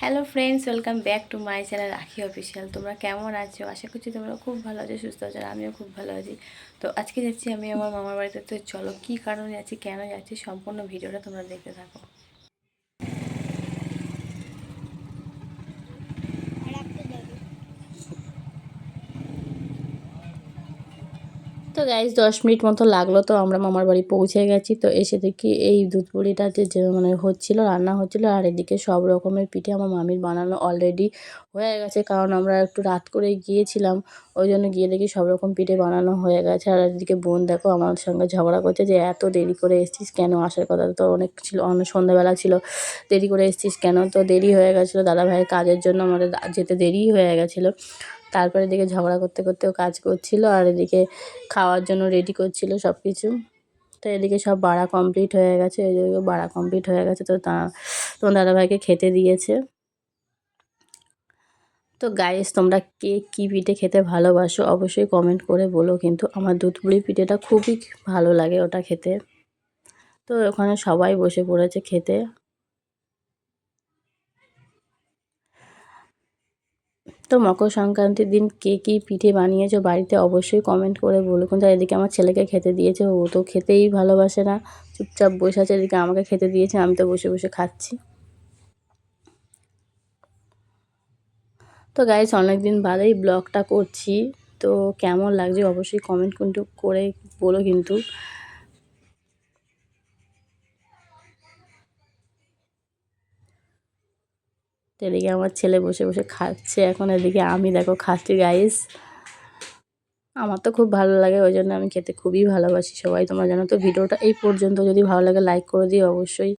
Hello friends welcome back to my channel Rakhi official তোমরা কেমন আছো? আশা করছি তোমরা খুব ভালো আছো, সুস্থ আছো আমিও খুব ভালো আছি। তো আজকে যাচ্ছি আমি আমার মামার বাড়িতে। তো চলো, কী কারণে যাচ্ছি কেন যাচ্ছি সম্পূর্ণ ভিডিওটা তোমরা দেখতে থাকো। তো গাইজ দশ মিনিট মতো লাগল তো আমরা মামার বাড়ি পৌঁছে গেছি। তো এসে দেখি এই দুধ পুরিটা যে মানে হচ্ছিল, রান্না হচ্ছিল, আর এদিকে সব রকমের পিঠে আমার মামির বানানো অলরেডি হয়ে গেছে। কারণ আমরা একটু রাত করে গিয়েছিলাম, ওই জন্য গিয়ে দেখি সব রকম পিঠে বানানো হয়ে গেছে। আর এদিকে বোন দেখো আমার সঙ্গে ঝগড়া করছে যে, এত দেরি করে এসছিস কেন? আসার কথা তো অনেক ছিল, অনেক সন্ধ্যাবেলা ছিল, দেরি করে এসছিস কেন? তো দেরি হয়ে গেছিল। দাদা ভাইয়ের কাজের জন্য আমাদের যেতে দেরি হয়ে গেছিল। তারপরে এদিকে ঝগড়া করতে করতেও কাজ করছিল আর এদিকে খাওয়ার জন্য রেডি করছিল সব কিছু তো এদিকে সব বাড়া কমপ্লিট হয়ে গেছে এদিকে বাড়া কমপ্লিট হয়ে গেছে তো তা, তোমার দাদাভাইকে খেতে দিয়েছে। তো গাইস তোমরা কে কী পিঠে খেতে ভালোবাসো অবশ্যই কমেন্ট করে বলো কিন্তু আমার দুধ পুলি পিঠেটা খুবই ভালো লাগে ওটা খেতে। তো ওখানে সবাই বসে পড়েছে খেতে। তো মকর সংক্রান্তির দিন কে কী পিঠে বানিয়েছো বাড়িতে অবশ্যই কমেন্ট করে বলো কিন্তু এদিকে আমার ছেলেকে খেতে দিয়েছে, ও তো খেতেই ভালোবাসে না। চুপচাপ বসে আছে, এদিকে আমাকে খেতে দিয়েছে, আমি তো বসে বসে খাচ্ছি। তো গাইজ অনেক দিন বাদেই ব্লগটা করছি। তো কেমন লাগছে অবশ্যই কমেন্ট কিন্তু করে বলো কিন্তু। তো এদিকে আমার ছেলে বসে বসে খাচ্ছে। এখন এদিকে আমি দেখো খাচ্ছি গাইস আমার তো খুব ভালো লাগে, ওই জন্য আমি খেতে খুবই ভালোবাসি সবাই। তোমার জানো তো, ভিডিওটা এই পর্যন্ত। যদি ভালো লাগে লাইক করে দিও অবশ্যই।